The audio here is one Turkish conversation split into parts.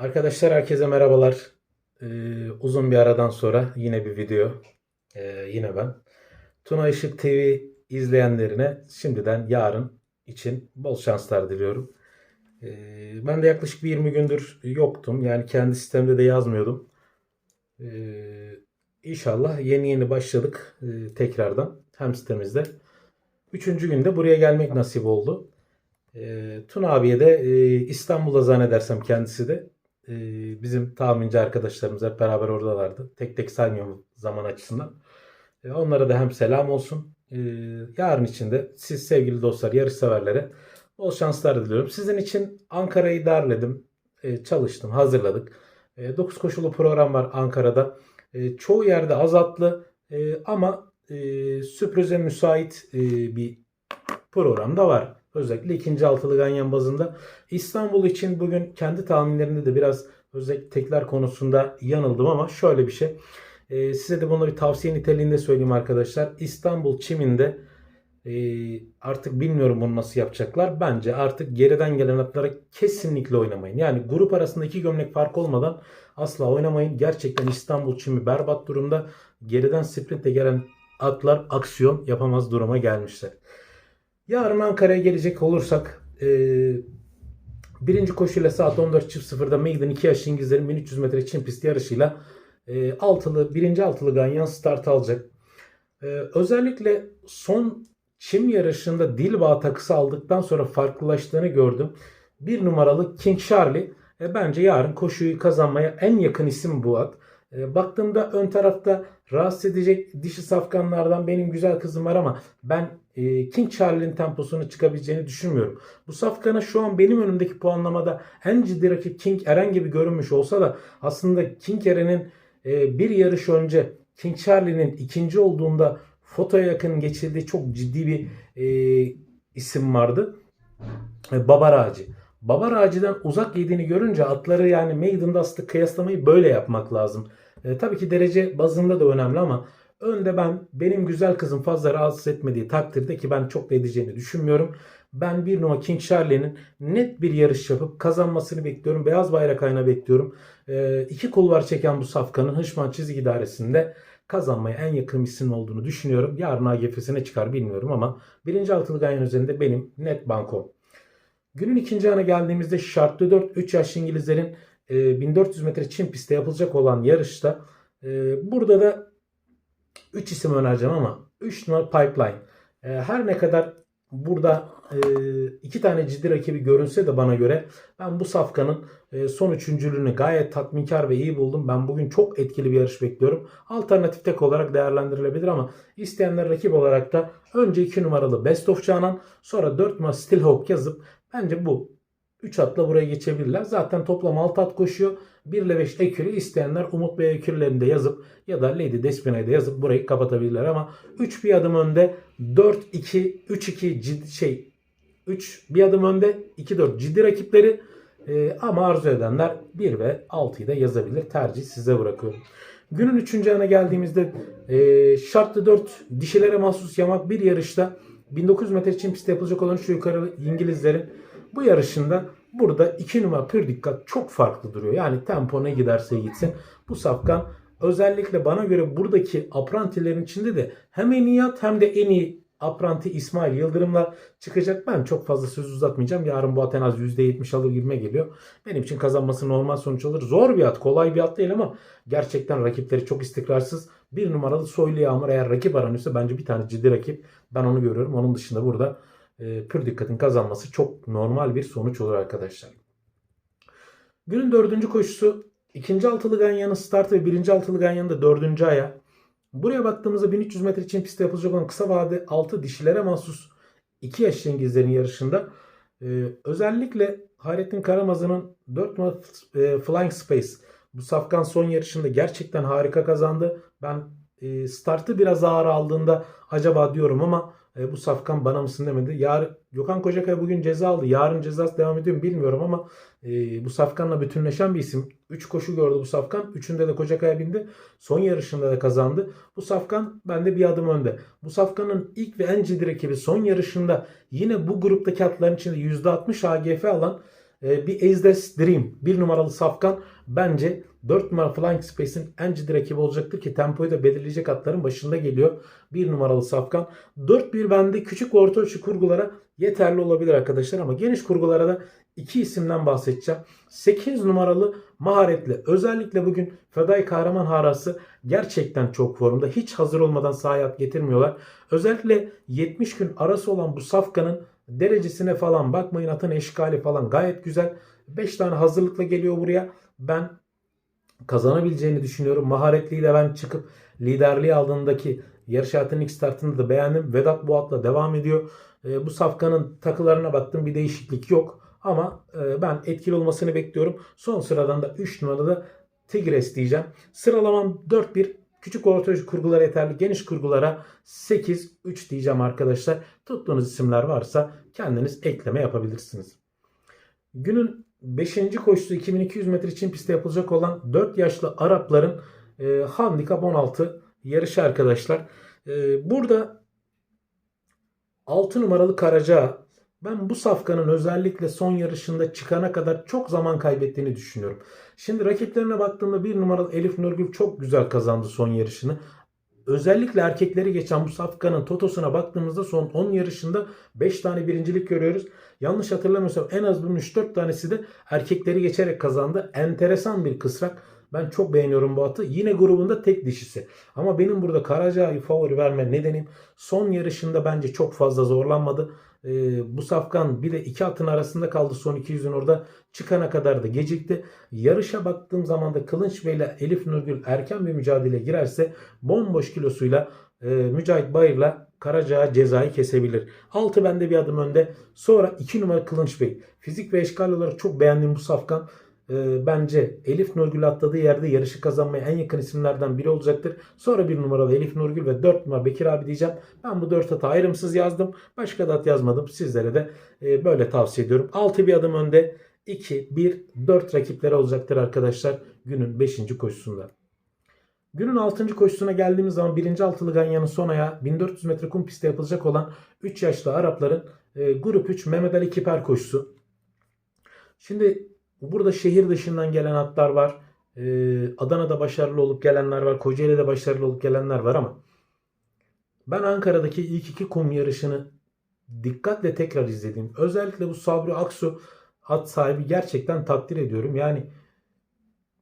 Arkadaşlar herkese merhabalar. Ee, uzun bir aradan sonra yine bir video. Ee, yine ben. Tuna Işık TV izleyenlerine şimdiden yarın için bol şanslar diliyorum. Ee, ben de yaklaşık bir 20 gündür yoktum. Yani kendi sistemde de yazmıyordum. Ee, inşallah yeni yeni başladık e, tekrardan hem sitemizde. Üçüncü günde buraya gelmek nasip oldu. Ee, Tuna abiye de e, İstanbul'da zannedersem kendisi de e, bizim tahminci arkadaşlarımız hep beraber oradalardı. Tek tek saymıyorum zaman açısından. E, onlara da hem selam olsun. E, yarın için de siz sevgili dostlar, yarış severlere bol şanslar diliyorum. Sizin için Ankara'yı derledim. E, çalıştım, hazırladık. 9 koşulu program var Ankara'da. E, çoğu yerde azatlı e, ama e, sürprize müsait e, bir program da var. Özellikle ikinci altılı ganyan bazında. İstanbul için bugün kendi tahminlerimde de biraz özellikle tekler konusunda yanıldım ama şöyle bir şey. Ee, size de bunu bir tavsiye niteliğinde söyleyeyim arkadaşlar. İstanbul çiminde e, artık bilmiyorum bunu nasıl yapacaklar. Bence artık geriden gelen atlara kesinlikle oynamayın. Yani grup arasında iki gömlek fark olmadan asla oynamayın. Gerçekten İstanbul çimi berbat durumda. Geriden sprintle gelen atlar aksiyon yapamaz duruma gelmişler. Yarın Ankara'ya gelecek olursak e, birinci koşuyla saat 14.00'da Maiden 2 yaş İngilizlerin 1300 metre Çin pisti yarışıyla e, altılı, birinci altılı ganyan start alacak. E, özellikle son çim yarışında Dilbağ takısı aldıktan sonra farklılaştığını gördüm. Bir numaralı King Charlie e, bence yarın koşuyu kazanmaya en yakın isim bu at. E, baktığımda ön tarafta rahatsız edecek dişi safkanlardan benim güzel kızım var ama ben e, King Charlie'nin temposunu çıkabileceğini düşünmüyorum. Bu safkana şu an benim önümdeki puanlamada en ciddi rakip King Eren gibi görünmüş olsa da aslında King Eren'in e, bir yarış önce King Charlie'nin ikinci olduğunda fotoya yakın geçirdiği çok ciddi bir e, isim vardı. E, Babar Ağacı. Babar Ağacı'dan uzak yediğini görünce atları yani Maiden'da aslında kıyaslamayı böyle yapmak lazım. Tabii ki derece bazında da önemli ama önde ben benim güzel kızım fazla rahatsız etmediği takdirde ki ben çok da edeceğini düşünmüyorum. Ben bir numara King Charlie'nin net bir yarış yapıp kazanmasını bekliyorum. Beyaz bayrak ayna bekliyorum. E, iki kulvar çeken bu safkanın Hışman çizgi idaresinde kazanmaya en yakın isim olduğunu düşünüyorum. Yarın AGF'sine çıkar bilmiyorum ama birinci altılı ganyan üzerinde benim net banko. Günün ikinci ana geldiğimizde şartlı 4 3 yaşlı İngilizlerin e, 1400 metre Çin pistte yapılacak olan yarışta e, burada da 3 isim önereceğim ama 3 numara Pipeline. E, her ne kadar burada e, iki tane ciddi rakibi görünse de bana göre ben bu safkanın e, son üçüncülüğünü gayet tatminkar ve iyi buldum. Ben bugün çok etkili bir yarış bekliyorum. Alternatif tek olarak değerlendirilebilir ama isteyenler rakip olarak da önce 2 numaralı Best of Canan sonra 4 numara Stillhawk yazıp bence bu 3 atla buraya geçebilirler. Zaten toplam 6 at koşuyor. 1 ile 5 ekürü isteyenler Umut Bey ekürlerinde yazıp ya da Lady Despina'da yazıp burayı kapatabilirler ama 3 bir adım önde 4-2 3-2 ciddi şey 3 bir adım önde 2-4 ciddi rakipleri ee, ama arzu edenler 1 ve 6'yı da yazabilir. Tercih size bırakıyorum. Günün 3. ana geldiğimizde e, şartlı 4 dişilere mahsus yamak bir yarışta 1900 metre Çin pistte yapılacak olan şu yukarı İngilizlerin bu yarışında burada 2 numara pür dikkat çok farklı duruyor. Yani tempo ne giderse gitsin. Bu safkan özellikle bana göre buradaki aprantilerin içinde de hem en iyi at hem de en iyi apranti İsmail Yıldırım'la çıkacak. Ben çok fazla söz uzatmayacağım. Yarın bu at en az %70 alır gibime geliyor. Benim için kazanması normal sonuç olur. Zor bir at. Kolay bir at değil ama gerçekten rakipleri çok istikrarsız. Bir numaralı Soylu Yağmur eğer rakip aranıyorsa bence bir tane ciddi rakip. Ben onu görüyorum. Onun dışında burada pür dikkatin kazanması çok normal bir sonuç olur arkadaşlar. Günün dördüncü koşusu ikinci altılı ganyanın start ve birinci altılı ganyanın da dördüncü aya. Buraya baktığımızda 1300 metre için pistte yapılacak olan kısa vade 6 dişilere mahsus 2 yaş İngilizlerin yarışında e, özellikle Hayrettin Karamazı'nın 4 numara e, Flying Space bu safkan son yarışında gerçekten harika kazandı. Ben e, startı biraz ağır aldığında acaba diyorum ama e, bu safkan bana mısın demedi. Yar, Gökhan Kocakaya bugün ceza aldı. Yarın cezası devam ediyor mu bilmiyorum ama e, bu safkanla bütünleşen bir isim. 3 koşu gördü bu safkan. Üçünde de Kocakaya bindi. Son yarışında da kazandı. Bu safkan bende bir adım önde. Bu safkanın ilk ve en ciddi rakibi son yarışında yine bu gruptaki atların içinde %60 AGF alan e, bir Azdes Dream bir numaralı safkan bence 4 numara Flying Space'in en ciddi rakibi olacaktır ki tempoyu da belirleyecek atların başında geliyor. Bir numaralı safkan. 4-1 bende küçük orta ölçü kurgulara yeterli olabilir arkadaşlar ama geniş kurgulara da iki isimden bahsedeceğim. 8 numaralı maharetli. Özellikle bugün Feday Kahraman Harası gerçekten çok formda. Hiç hazır olmadan sahaya getirmiyorlar. Özellikle 70 gün arası olan bu safkanın derecesine falan bakmayın. Atın eşkali falan gayet güzel. 5 tane hazırlıkla geliyor buraya. Ben kazanabileceğini düşünüyorum. Maharetliyle ben çıkıp liderliği aldığındaki yarış hayatının ilk startını da beğendim. Vedat bu atla devam ediyor. E, bu safkanın takılarına baktım bir değişiklik yok. Ama e, ben etkili olmasını bekliyorum. Son sıradan da 3 numarada Tigres diyeceğim. Sıralamam 4-1. Küçük orta kurgulara yeterli. Geniş kurgulara 8-3 diyeceğim arkadaşlar. Tuttuğunuz isimler varsa kendiniz ekleme yapabilirsiniz. Günün 5. koşusu 2200 metre için pistte yapılacak olan 4 yaşlı Arapların e, handikap 16 yarışı arkadaşlar. E, burada 6 numaralı Karaca ben bu safkanın özellikle son yarışında çıkana kadar çok zaman kaybettiğini düşünüyorum. Şimdi rakiplerine baktığımda bir numaralı Elif Nurgül çok güzel kazandı son yarışını. Özellikle erkekleri geçen bu safkanın totosuna baktığımızda son 10 yarışında 5 tane birincilik görüyoruz. Yanlış hatırlamıyorsam en az bunun 3-4 tanesi de erkekleri geçerek kazandı. Enteresan bir kısrak. Ben çok beğeniyorum bu atı. Yine grubunda tek dişisi. Ama benim burada Karaca'yı favori verme nedenim son yarışında bence çok fazla zorlanmadı. Ee, bu safkan bir de iki atın arasında kaldı son 200'ün orada çıkana kadar da gecikti. Yarışa baktığım zaman da Kılınç Bey ile Elif Nurgül erken bir mücadele girerse bomboş kilosuyla e, Mücahit Bayır'la Karacağı cezayı kesebilir. 6 bende bir adım önde. Sonra 2 numara Kılınç Bey. Fizik ve eşkal olarak çok beğendiğim bu safkan e, bence Elif Nurgül atladığı yerde yarışı kazanmaya en yakın isimlerden biri olacaktır. Sonra bir numaralı Elif Nurgül ve 4 numara Bekir abi diyeceğim. Ben bu 4 atı ayrımsız yazdım. Başka da at yazmadım. Sizlere de e, böyle tavsiye ediyorum. 6 bir adım önde. 2, 1, 4 rakipleri olacaktır arkadaşlar günün 5. koşusunda. Günün 6. koşusuna geldiğimiz zaman 1. altılı Ganyan'ın son ayağı 1400 metre kum pistte yapılacak olan 3 yaşlı Arapların e, grup 3 Mehmet Ali Kiper koşusu. Şimdi burada şehir dışından gelen atlar var. E, Adana'da başarılı olup gelenler var. Kocaeli'de başarılı olup gelenler var ama ben Ankara'daki ilk iki kum yarışını dikkatle tekrar izledim. Özellikle bu Sabri Aksu at sahibi gerçekten takdir ediyorum. Yani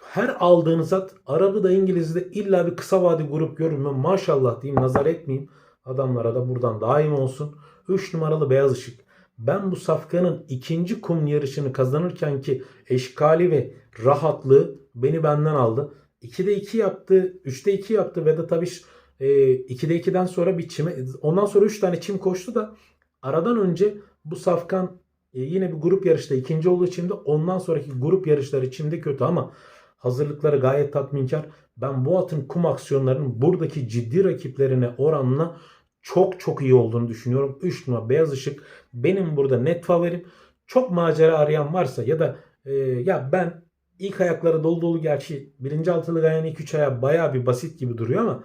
her aldığınız at Arabı da İngiliz'i de illa bir kısa vade grup görünme maşallah diyeyim nazar etmeyeyim. Adamlara da buradan daim olsun. 3 numaralı beyaz ışık. Ben bu safkanın ikinci kum yarışını kazanırken ki eşkali ve rahatlığı beni benden aldı. 2'de 2 yaptı. 3'te 2 yaptı ve de tabii e, 2'de 2'den sonra bir çime ondan sonra 3 tane çim koştu da aradan önce bu safkan e, yine bir grup yarışta ikinci olduğu için de ondan sonraki grup yarışları içinde kötü ama hazırlıkları gayet tatminkar. Ben bu atın kum aksiyonlarının buradaki ciddi rakiplerine oranla çok çok iyi olduğunu düşünüyorum. 3 numara beyaz ışık benim burada net favorim. Çok macera arayan varsa ya da e, ya ben ilk ayakları dolu dolu gerçi birinci altılı gayanın ilk 3 ayağı baya bir basit gibi duruyor ama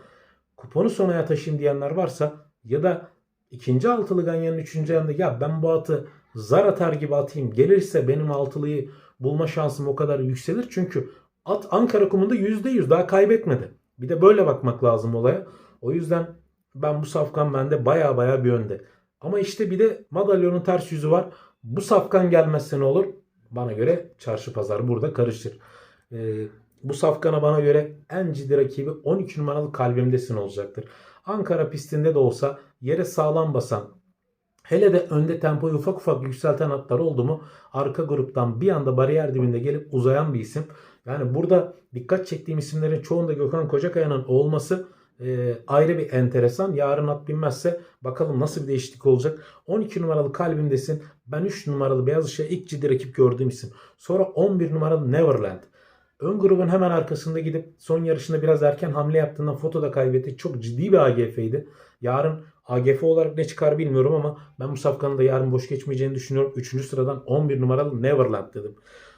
kuponu son aya taşıyayım diyenler varsa ya da ikinci altılı ganyanın üçüncü ayağında ya ben bu atı zar atar gibi atayım gelirse benim altılıyı bulma şansım o kadar yükselir. Çünkü at Ankara kumunda %100 daha kaybetmedi. Bir de böyle bakmak lazım olaya. O yüzden ben bu safkan bende baya baya bir önde. Ama işte bir de madalyonun ters yüzü var. Bu safkan gelmezse ne olur? Bana göre çarşı pazar burada karışır. Ee, bu safkana bana göre en ciddi rakibi 12 numaralı kalbimdesin olacaktır. Ankara pistinde de olsa yere sağlam basan hele de önde tempoyu ufak ufak yükselten atlar oldu mu arka gruptan bir anda bariyer dibinde gelip uzayan bir isim. Yani burada dikkat çektiğim isimlerin çoğunda Gökhan Kocakaya'nın olması e, ayrı bir enteresan. Yarın at binmezse bakalım nasıl bir değişiklik olacak. 12 numaralı kalbimdesin. Ben 3 numaralı beyaz ışığa ilk ciddi rakip gördüğüm isim. Sonra 11 numaralı Neverland. Ön grubun hemen arkasında gidip son yarışında biraz erken hamle yaptığından fotoda kaybetti. Çok ciddi bir AGF'ydi. Yarın AGF olarak ne çıkar bilmiyorum ama ben bu safkanın da yarın boş geçmeyeceğini düşünüyorum. 3. sıradan 11 numaralı Neverland dedim.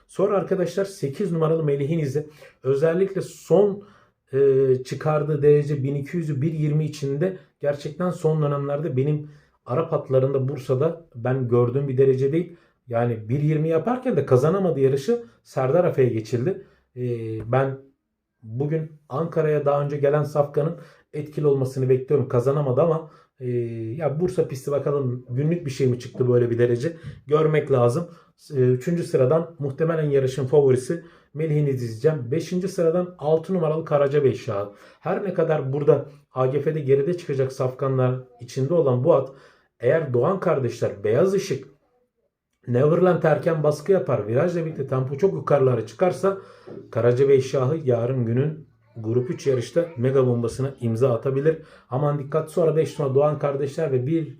Sonra arkadaşlar 8 numaralı Melih'in izi. Özellikle son e, çıkardığı derece 1200'ü 1.20 içinde gerçekten son dönemlerde benim Arap atlarında Bursa'da ben gördüğüm bir derece değil. Yani 1.20 yaparken de kazanamadı yarışı. Serdar Afe'ye geçildi. Ee, ben bugün Ankara'ya daha önce gelen Safkan'ın etkili olmasını bekliyorum. Kazanamadı ama e, ya Bursa pisti bakalım günlük bir şey mi çıktı böyle bir derece görmek lazım. E, Üçüncü sıradan muhtemelen yarışın favorisi Melih'ini dizeceğim. Beşinci sıradan 6 numaralı Karacabey Şahı. Her ne kadar burada AGF'de geride çıkacak safkanlar içinde olan bu at eğer Doğan kardeşler beyaz ışık Neverland erken baskı yapar. Virajla birlikte tempo çok yukarılara çıkarsa Karacabey Şahı yarın günün Grup 3 yarışta mega bombasına imza atabilir. Aman dikkat sonra 5 numara Doğan kardeşler ve 1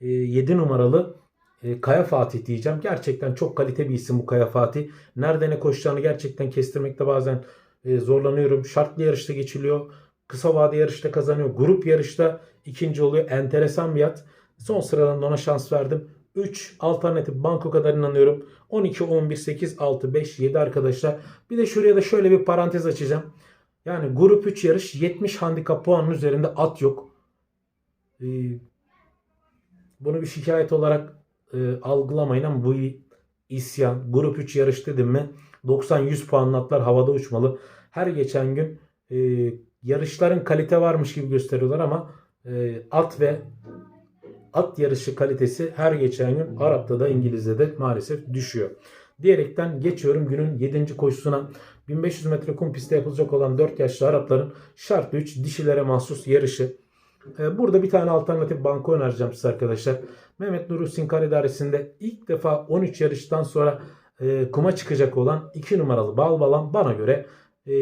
7 numaralı e, Kaya Fatih diyeceğim. Gerçekten çok kalite bir isim bu Kaya Fatih. Nerede ne koşacağını gerçekten kestirmekte bazen e, zorlanıyorum. Şartlı yarışta geçiliyor. Kısa vade yarışta kazanıyor. Grup yarışta ikinci oluyor. Enteresan bir at. Son sıradan da ona şans verdim. 3 alternatif banko kadar inanıyorum. 12, 11, 8, 6, 5, 7 arkadaşlar. Bir de şuraya da şöyle bir parantez açacağım. Yani grup 3 yarış 70 handikap puanın üzerinde at yok. Ee, bunu bir şikayet olarak e, algılamayın ama bu isyan. Grup 3 yarış dedim mi 90-100 puanlı atlar havada uçmalı. Her geçen gün e, yarışların kalite varmış gibi gösteriyorlar ama e, at ve at yarışı kalitesi her geçen gün Arap'ta da İngiliz'de de maalesef düşüyor. Diyerekten geçiyorum günün 7. koşusuna. 1500 metre kum pistte yapılacak olan 4 yaşlı Arapların şart 3 dişilere mahsus yarışı. Ee, Burada bir tane alternatif banko önereceğim size arkadaşlar. Mehmet Nuri Sinkar idaresinde ilk defa 13 yarıştan sonra e, kuma çıkacak olan 2 numaralı Balbalan bana göre e,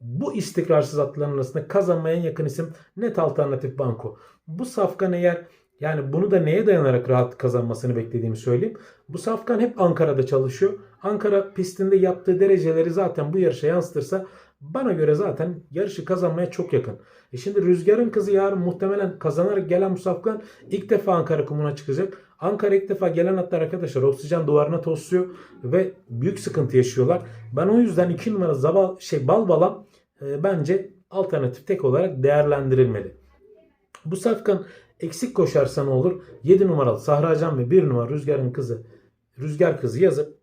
bu istikrarsız atların arasında kazanmaya yakın isim net alternatif banko. Bu safkan eğer yani bunu da neye dayanarak rahat kazanmasını beklediğimi söyleyeyim. Bu safkan hep Ankara'da çalışıyor. Ankara pistinde yaptığı dereceleri zaten bu yarışa yansıtırsa bana göre zaten yarışı kazanmaya çok yakın. E şimdi Rüzgar'ın kızı yarın muhtemelen kazanarak gelen bu safkan ilk defa Ankara kumuna çıkacak. Ankara ilk defa gelen atlar arkadaşlar oksijen duvarına tosluyor ve büyük sıkıntı yaşıyorlar. Ben o yüzden 2 numara Zabal şey Balbalam e, bence alternatif tek olarak değerlendirilmeli. Bu safkan eksik koşarsa ne olur? 7 numaralı Sahracan ve 1 numara Rüzgar'ın kızı Rüzgar kızı yazıp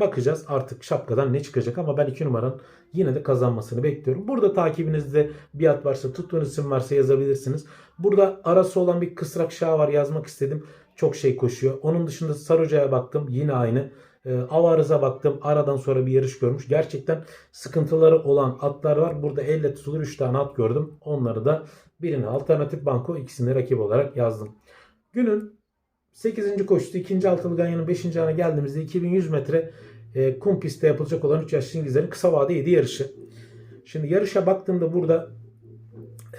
bakacağız artık şapkadan ne çıkacak ama ben 2 numaranın yine de kazanmasını bekliyorum. Burada takibinizde bir at varsa tuttuğunuz isim varsa yazabilirsiniz. Burada arası olan bir kısrak şah var yazmak istedim. Çok şey koşuyor. Onun dışında Sarıca'ya baktım yine aynı. E, Avarız'a baktım. Aradan sonra bir yarış görmüş. Gerçekten sıkıntıları olan atlar var. Burada elle tutulur 3 tane at gördüm. Onları da birini alternatif banko ikisini rakip olarak yazdım. Günün 8. koşusu 2. altılı ganyanın 5. ana geldiğimizde 2100 metre e, kum pistte yapılacak olan 3 yaşlı İngilizlerin kısa vade 7 yarışı. Şimdi yarışa baktığımda burada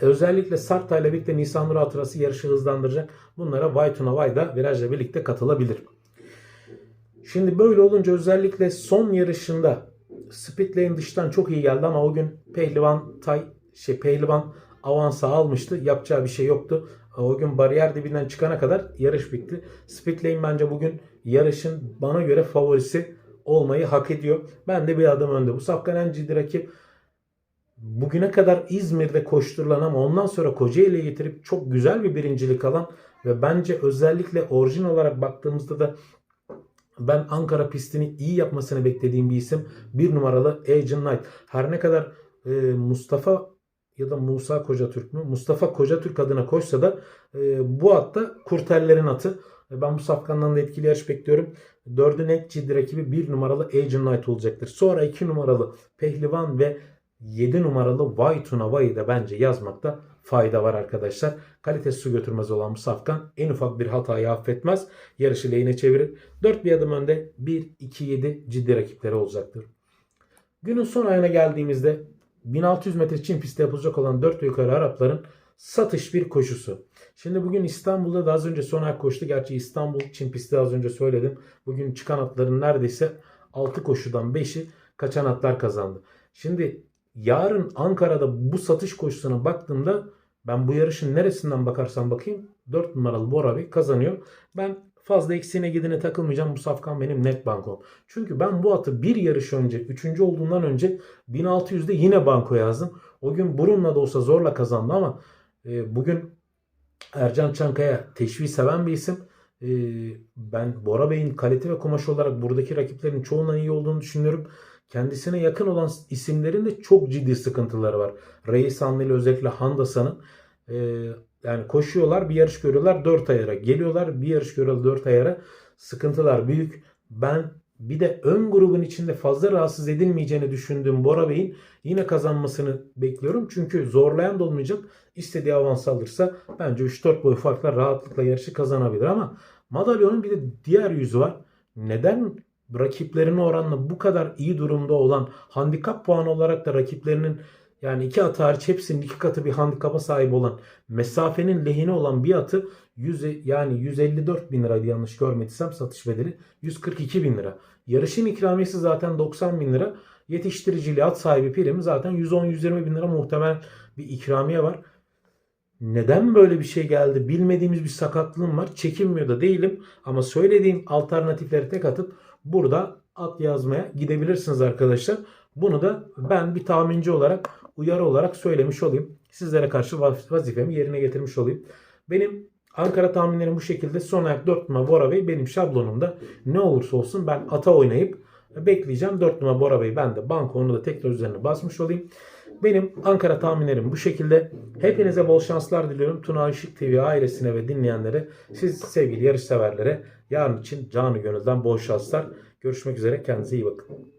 özellikle Sarta ile birlikte Nisan Nur hatırası yarışı hızlandıracak. Bunlara Vay da virajla birlikte katılabilir. Şimdi böyle olunca özellikle son yarışında Speed Lane dıştan çok iyi geldi ama o gün Pehlivan Tay şey Pehlivan avansa almıştı. Yapacağı bir şey yoktu. O gün bariyer dibinden çıkana kadar yarış bitti. Speed Lane bence bugün yarışın bana göre favorisi olmayı hak ediyor. Ben de bir adım önde. Bu Safkan en ciddi rakip bugüne kadar İzmir'de koşturulan ama ondan sonra Kocaeli'ye getirip çok güzel bir birincilik alan ve bence özellikle orijin olarak baktığımızda da ben Ankara pistini iyi yapmasını beklediğim bir isim. Bir numaralı Agent Knight. Her ne kadar e, Mustafa ya da Musa Kocatürk mü? Mustafa Kocatürk adına koşsa da e, bu atta kurtellerin atı. E, ben bu safkandan da etkili yarış bekliyorum. Dördün en ciddi rakibi bir numaralı Agent Knight olacaktır. Sonra iki numaralı Pehlivan ve 7 numaralı Vaytuna Vay'ı da bence yazmakta fayda var arkadaşlar. Kalitesi su götürmez olan bu safkan en ufak bir hatayı affetmez. Yarışı lehine çevirir. 4 bir adım önde 1-2-7 ciddi rakipleri olacaktır. Günün son ayına geldiğimizde 1600 metre Çin pistte yapılacak olan 4 ve yukarı Arapların satış bir koşusu. Şimdi bugün İstanbul'da da az önce son ayak koştu. Gerçi İstanbul Çin pisti az önce söyledim. Bugün çıkan atların neredeyse 6 koşudan 5'i kaçan atlar kazandı. Şimdi yarın Ankara'da bu satış koşusuna baktığımda ben bu yarışın neresinden bakarsam bakayım 4 numaralı Bora Bey kazanıyor. Ben fazla eksiğine gidine takılmayacağım. Bu safkan benim net bankom. Çünkü ben bu atı bir yarış önce, 3. olduğundan önce 1600'de yine banko yazdım. O gün burunla da olsa zorla kazandı ama e, bugün Ercan Çankaya teşviği seven bir isim. Ee, ben Bora Bey'in kalite ve kumaş olarak buradaki rakiplerin çoğundan iyi olduğunu düşünüyorum. Kendisine yakın olan isimlerin de çok ciddi sıkıntıları var. Reis Hanlı ile özellikle Handasa'nın e, yani koşuyorlar bir yarış görüyorlar 4 ayara. Geliyorlar bir yarış görüyorlar 4 ayara. Sıkıntılar büyük. Ben bir de ön grubun içinde fazla rahatsız edilmeyeceğini düşündüğüm Bora Bey'in yine kazanmasını bekliyorum. Çünkü zorlayan da olmayacak. İstediği avans alırsa bence 3-4 boy farkla rahatlıkla yarışı kazanabilir ama madalyonun bir de diğer yüzü var. Neden rakiplerine oranla bu kadar iyi durumda olan handikap puanı olarak da rakiplerinin yani iki atı hariç hepsinin iki katı bir handikapa sahip olan mesafenin lehine olan bir atı 100, yani 154 bin liraydı yanlış görmediysem satış bedeli 142 bin lira. Yarışın ikramiyesi zaten 90 bin lira. Yetiştiriciliği at sahibi primi zaten 110-120 bin lira muhtemel bir ikramiye var. Neden böyle bir şey geldi bilmediğimiz bir sakatlığım var. Çekinmiyor da değilim ama söylediğim alternatifleri tek atıp burada at yazmaya gidebilirsiniz arkadaşlar. Bunu da ben bir tahminci olarak uyarı olarak söylemiş olayım. Sizlere karşı vaz- vazifemi yerine getirmiş olayım. Benim Ankara tahminlerim bu şekilde. Son ayak 4 numara Bora Bey benim şablonumda ne olursa olsun ben ata oynayıp bekleyeceğim. 4 numara Bora Bey ben de banko onu da tekrar üzerine basmış olayım. Benim Ankara tahminlerim bu şekilde. Hepinize bol şanslar diliyorum. Tuna Işık TV ailesine ve dinleyenlere, siz sevgili yarış severlere yarın için canı gönülden bol şanslar. Görüşmek üzere. Kendinize iyi bakın.